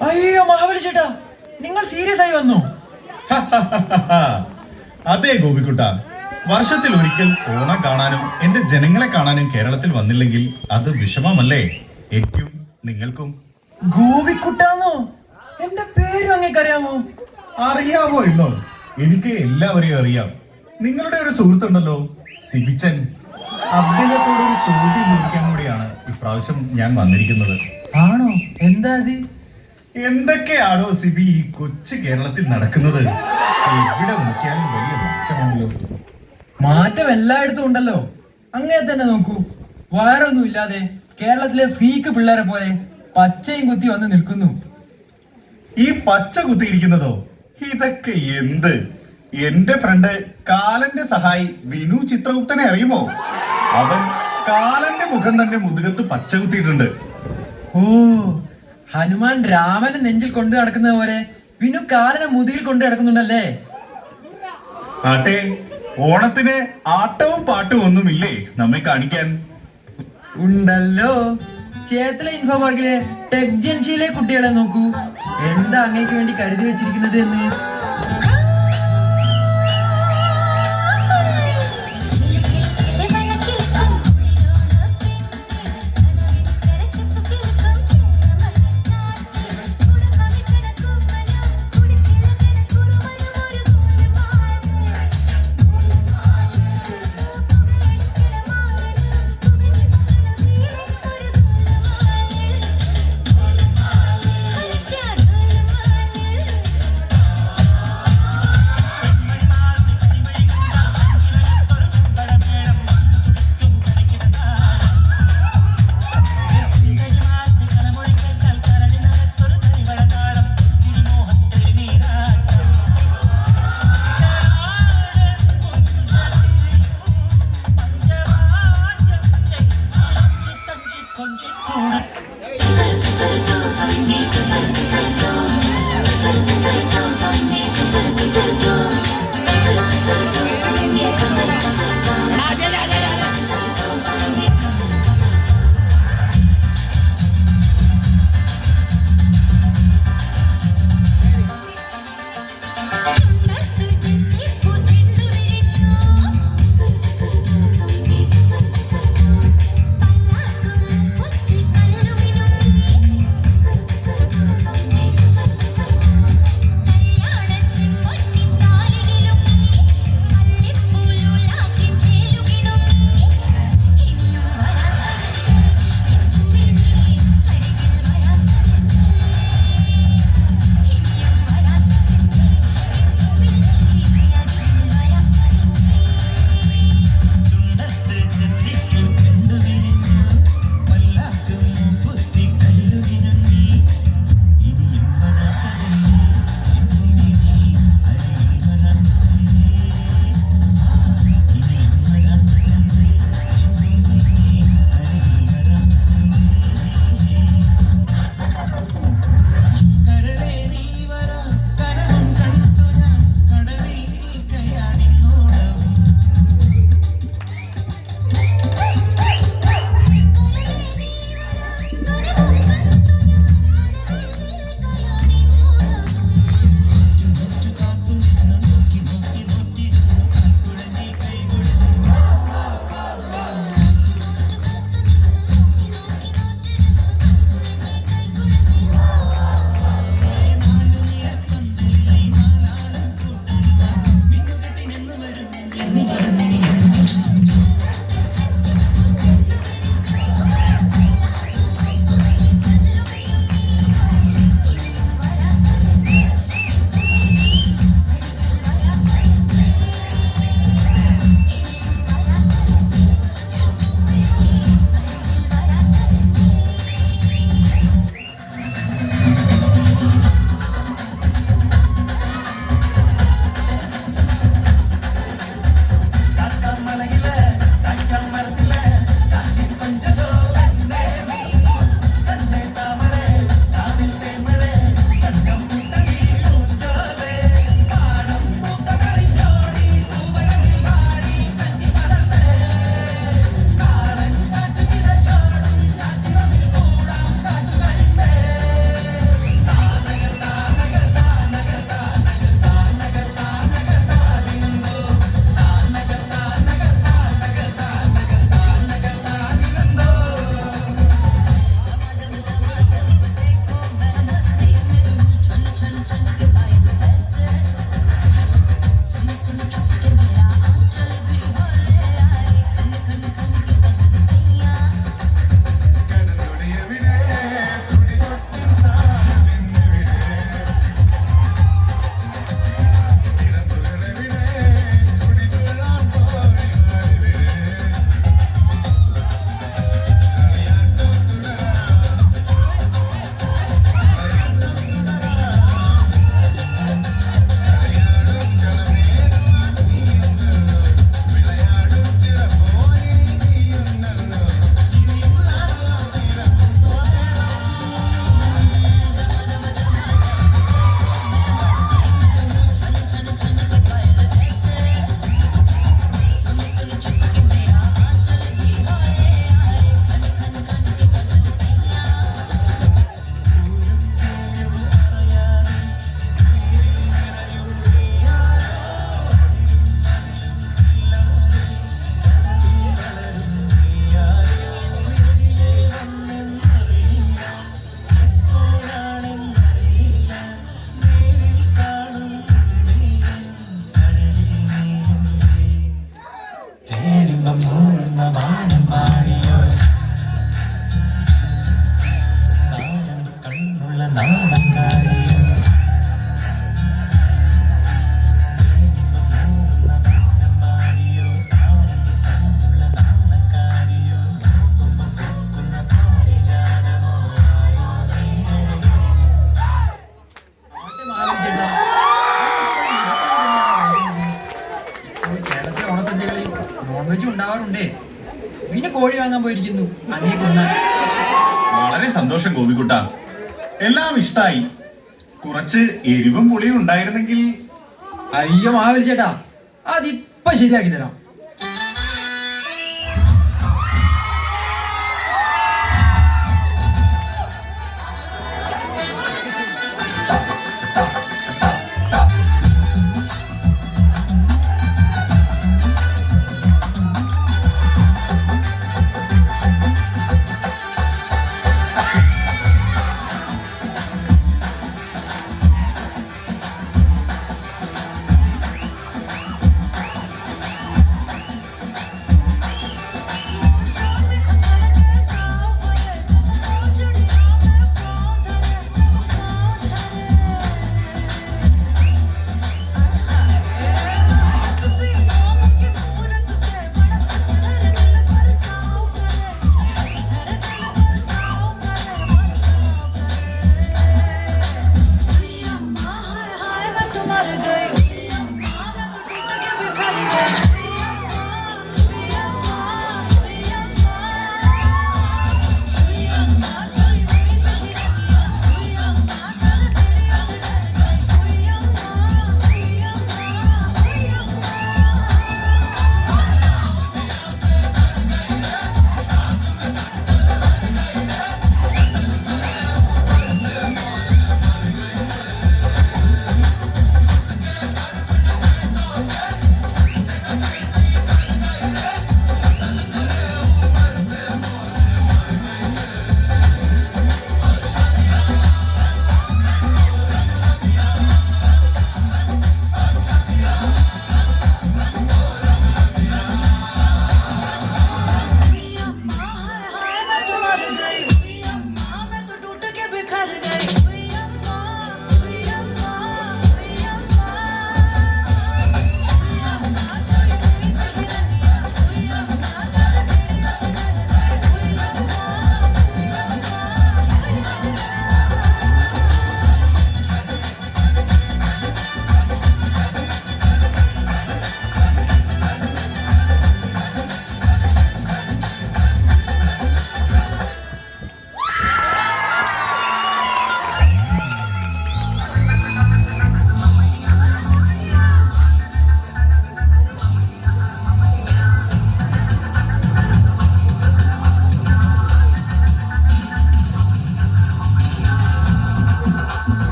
അയ്യോ മഹാബലി ചേട്ടാ നിങ്ങൾ സീരിയസ് ആയി വന്നു. അതെ ഗോപിക്കുട്ട വർഷത്തിൽ ഒരിക്കൽ ഓണം കാണാനും എന്റെ ജനങ്ങളെ കാണാനും കേരളത്തിൽ വന്നില്ലെങ്കിൽ അത് വിഷമമല്ലേ? എനിക്കും നിങ്ങൾക്കും. ഗോപിക്കുട്ടാന്നോ? എന്റെ പേര് അങ്ങേക്കറിയാമോ? അറിയാമോ ഇന്നോ എനിക്ക് എല്ലാവരെയും അറിയാം. നിങ്ങളുടെ ഒരു സുഹൃത്തുണ്ടല്ലോ സിബിച്ചൻ. അദ്ദേഹത്തോട് ഒരു ചോദ്യം ചോദിക്കാൻ കൂടിയാണ് ഇപ്രാവശ്യം ഞാൻ വന്നിരിക്കുന്നത്. ആണോ? എന്താ അത്? എന്തൊക്കെയാണോ സിബി ഈ കൊച്ചു കേരളത്തിൽ നടക്കുന്നത്? എവിടെ നോക്കിയാലും വലിയ മാറ്റമാണല്ലോ. മാറ്റം എല്ലായിടത്തും ഉണ്ടല്ലോ. അങ്ങനെ തന്നെ നോക്കൂ. വയറൊന്നും ഇല്ലാതെ കേരളത്തിലെ ഫ്രീക്ക് പിള്ളേരെ പോലെ പച്ചയും കുത്തി വന്ന് നിൽക്കുന്നു. ഈ പച്ച കുത്തിയിരിക്കുന്നതോ? ഇതൊക്കെ എന്ത്? എന്റെ ഫ്രണ്ട് കാലന്റെ സഹായി വിനു ചിത്രഗുപ്തനെ അറിയുമോ? അവൻ കാലന്റെ മുഖം തന്നെ മുതുകത്ത് പച്ച കുത്തിയിട്ടുണ്ട്. ഓ ഹനുമാൻ രാമനെ നെഞ്ചിൽ കൊണ്ടു നടക്കുന്നത് പോലെ വിനു കാലനെ മുതുകിൽ കൊണ്ടു നടക്കുന്നുണ്ടല്ലേ? ആട്ടെ ഓണത്തിന് ആട്ടവും പാട്ടും ഒന്നുമില്ലേ നമ്മെ കാണിക്കാൻ? ഉണ്ടല്ലോ. ചേത്തല ഇൻഫോ പാർക്കിലെ ടെക് ജൻഷിയിലെ കുട്ടികളെ നോക്കൂ. എന്താ അങ്ങേക്ക് വേണ്ടി കരുതി വെച്ചിരിക്കുന്നത് എന്ന്? വളരെ സന്തോഷം ഗോപിക്കുട്ട എല്ലാം ഇഷ്ടായി. കുറച്ച് എരിവും പുളിയും ഉണ്ടായിരുന്നെങ്കിൽ അയ്യോ മാവൽ ചേട്ടാ അതിപ്പോ ശരിയാക്കി തരാം.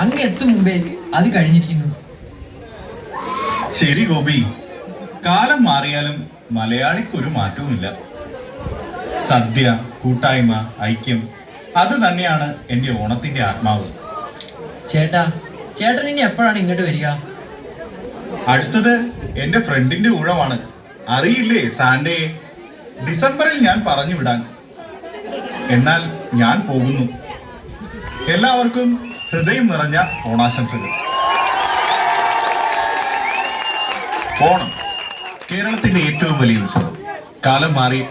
അങ്ങ് എത്തും മുമ്പേ അത് കഴിഞ്ഞിരിക്കുന്നു. ശരി ഗോപി. കാലം മാറിയാലും മലയാളിക്കൊരു മാറ്റവുമില്ല. സദ്യ കൂട്ടായ്മ ഐക്യം അത് തന്നെയാണ് എന്റെ ഓണത്തിന്റെ ആത്മാവ്. ചേട്ടാ ചേട്ടൻ ഇനി എപ്പോഴാണ് ഇങ്ങോട്ട് വരിക? അടുത്തത് എന്റെ ഫ്രണ്ടിന്റെ ഊഴമാണ്. അറിയില്ലേ സാൻഡേ? ഡിസംബറിൽ ഞാൻ പറഞ്ഞു വിടാൻ. എന്നാൽ ഞാൻ പോകുന്നു. എല്ലാവർക്കും ഹൃദയം നിറഞ്ഞ ഓണാശംസകൾ. ഓണം കേരളത്തിന്റെ ഏറ്റവും വലിയ ഉത്സവം. കാലം മാറി